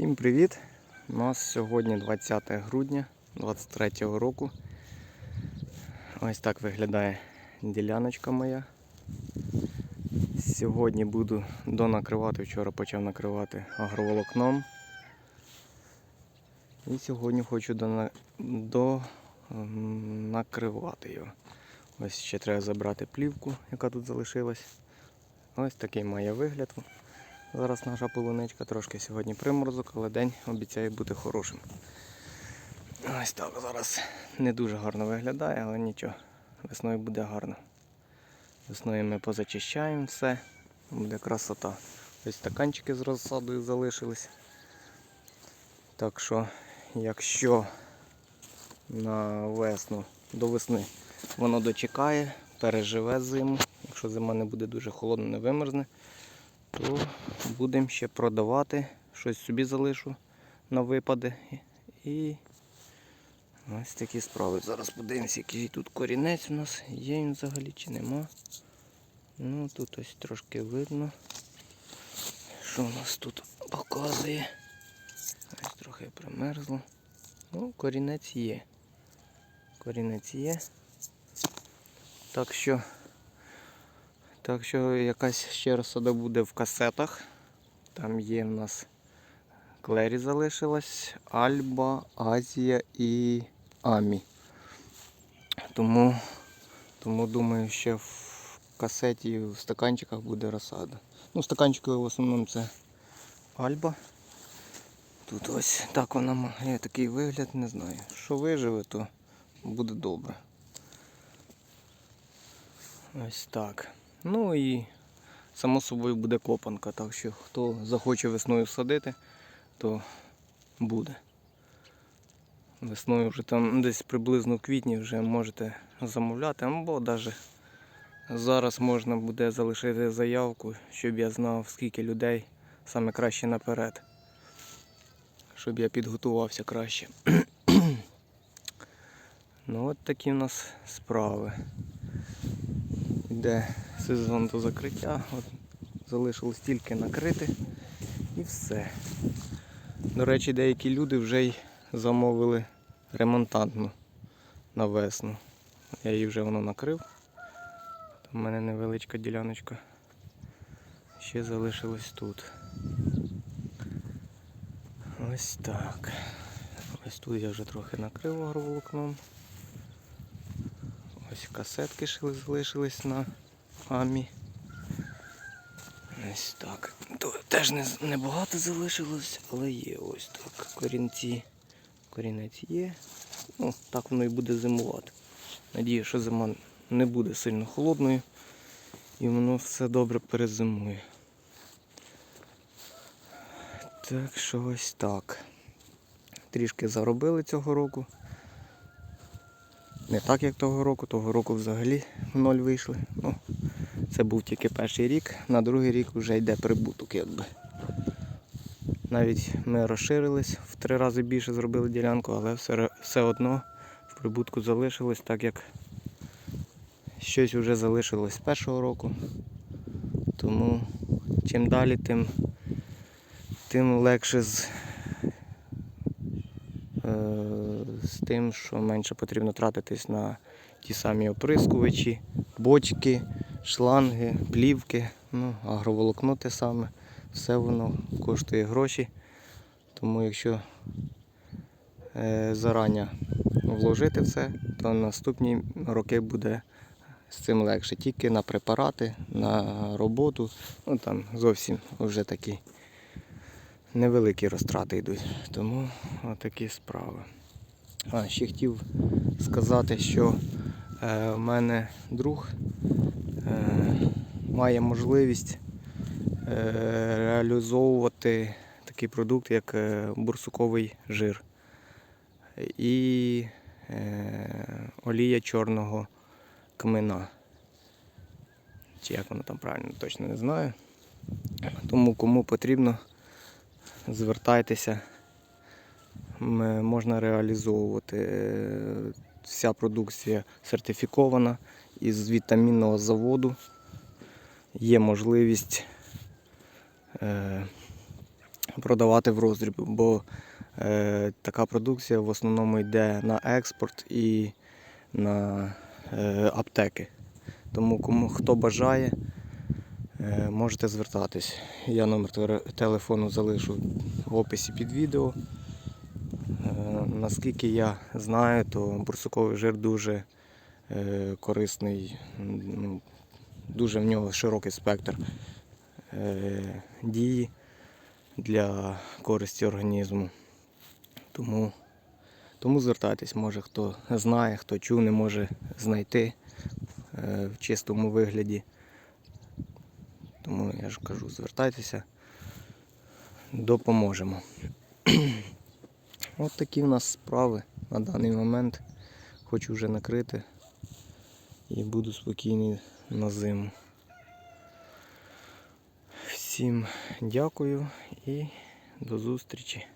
Всім привіт! У нас сьогодні 20 грудня 23 року. Ось так виглядає діляночка моя. Сьогодні буду донакривати, вчора почав накривати агроволокном. І сьогодні хочу дона... до... його. Ось ще треба забрати плівку, яка тут залишилась. Ось такий має вигляд. Зараз наша полуничка трошки сьогодні приморозок, але день обіцяє бути хорошим. Ось так зараз не дуже гарно виглядає, але нічого. Весною буде гарно. Весною ми позачищаємо все, буде красота. Ось стаканчики з розсадою залишились. Так що, якщо на весну до весни воно дочекає, переживе зиму, якщо зима не буде дуже холодна, не вимерзне, то будемо ще продавати, щось собі залишу на випади. І ось такі справи. Зараз подивимося, який тут корінець у нас. Є він взагалі чи нема. Ну тут ось трошки видно. Що у нас тут показує. Ось трохи примерзло. Ну, корінець є. Корінець є. Так що так що якась ще розсада буде в касетах. Там є в нас Клері залишилась, Альба, Азія і Амі. Тому, тому думаю, ще в касеті в стаканчиках буде розсада. Ну, стаканчики в основному це Альба. Тут ось так вона має такий вигляд, не знаю. Що виживе, то буде добре. Ось так. Ну і само собою буде копанка, так що хто захоче весною садити, то буде. Весною вже там десь приблизно в квітні вже можете замовляти, або навіть зараз можна буде залишити заявку, щоб я знав, скільки людей саме краще наперед. Щоб я підготувався краще. ну от такі в нас справи. Йде сезон до закриття. От залишилось тільки накрити і все. До речі, деякі люди вже й замовили ремонтантну на весну. Я її вже воно накрив. В мене невеличка діляночка. Ще залишилось тут. Ось так. Ось тут я вже трохи накрив агроволокном. Ось касетки залишились на амі. Ось так. Теж не, не багато залишилось, але є ось так. Корінці. Корінець є. Ну, так воно і буде зимувати. Надію, що зима не буде сильно холодною і воно все добре перезимує. Так що ось так. Трішки заробили цього року. Не так, як того року, того року взагалі в ноль вийшли. Ну, це був тільки перший рік, на другий рік вже йде прибуток якби. Навіть ми розширились, в три рази більше зробили ділянку, але все, все одно в прибутку залишилось, так як щось вже залишилось з першого року. Тому чим далі, тим, тим легше з е, з тим, що менше потрібно тратитись на ті самі оприскувачі, бочки, шланги, плівки, ну, агроволокно те саме. Все воно коштує гроші. Тому якщо е, зарані вложити все, то наступні роки буде з цим легше. Тільки на препарати, на роботу, ну там зовсім вже такі невеликі розтрати йдуть. Тому отакі справи. А, ще хотів сказати, що е, в мене друг має можливість е, реалізовувати такий продукт, як е, бурсуковий жир і е, олія чорного кмина. Чи як воно там правильно, точно не знаю. Тому кому потрібно, звертайтеся. Можна реалізовувати. Е, Вся продукція сертифікована із вітамінного заводу. Є можливість е, продавати в роздріб, бо е, така продукція в основному йде на експорт і на е, аптеки. Тому кому хто бажає, можете звертатись. Я номер телефону залишу в описі під відео. Наскільки я знаю, то бурсуковий жир дуже корисний, ну, дуже в нього широкий спектр е, дії для користі організму. Тому, тому звертайтесь, може хто знає, хто чув, не може знайти е, в чистому вигляді. Тому я ж кажу, звертайтеся, допоможемо. От такі в нас справи на даний момент. Хочу вже накрити і буду спокійний на зиму. Всім дякую і до зустрічі.